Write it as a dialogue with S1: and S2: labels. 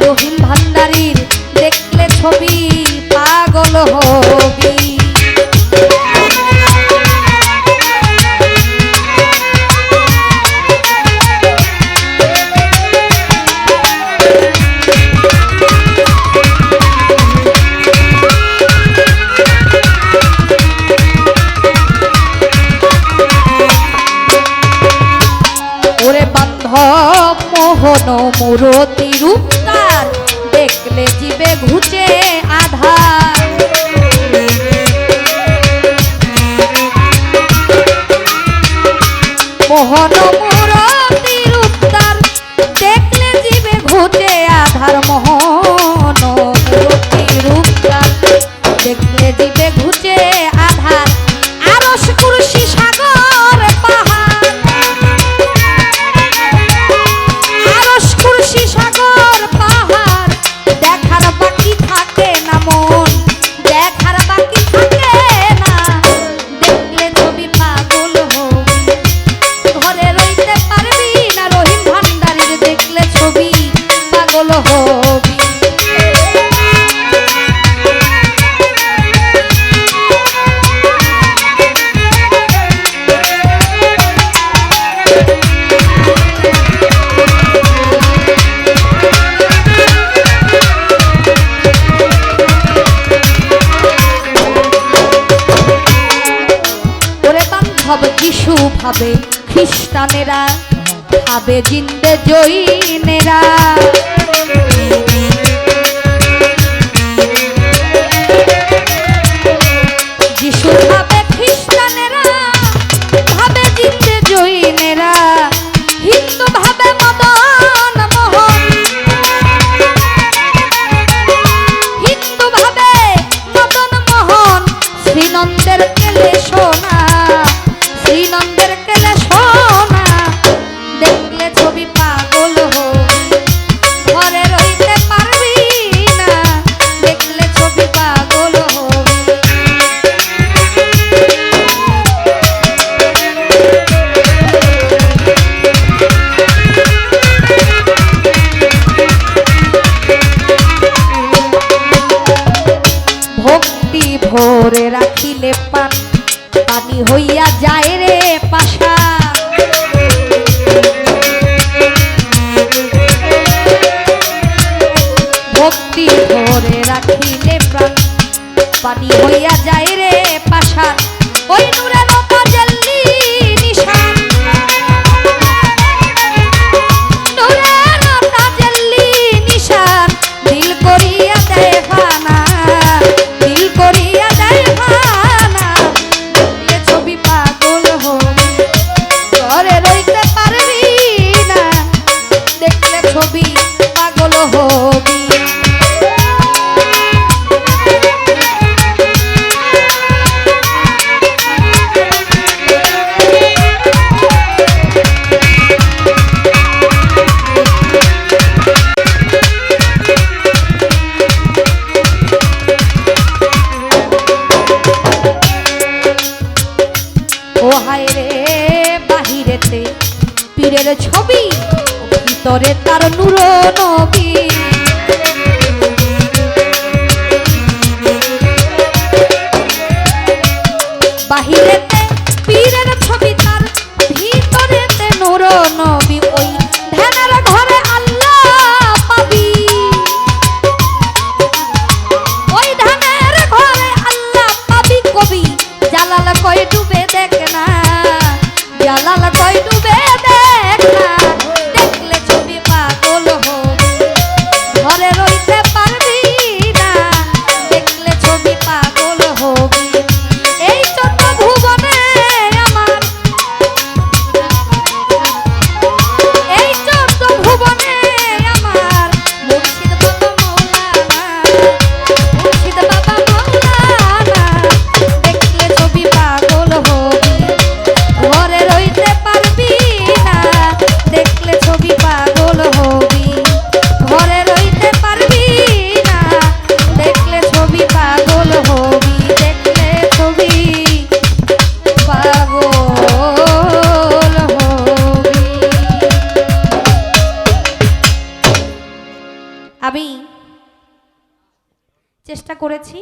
S1: রহিম ভান্ডারীর দেখলে ছবি পাগল হয় মূরতি দেখলে জীবে ঘুচে আধার। মোহন মূরতি রূপ দেখলে জীবে ঘুচে আধার। মোহন মূরতি রূপ দেখলে জীবে ঘুচে পাগল হবি যিশু ভাবে খ্রিস্টানেরা ভাবে জিন্দে জৈনেরা। ধরে রাখিলে পান। পানি হইয়া যায় রে ছবি পাগল হবি। বাহিরেতে পীরের ছ ভিতরে তার নূর নবী বাহিরে করেছি।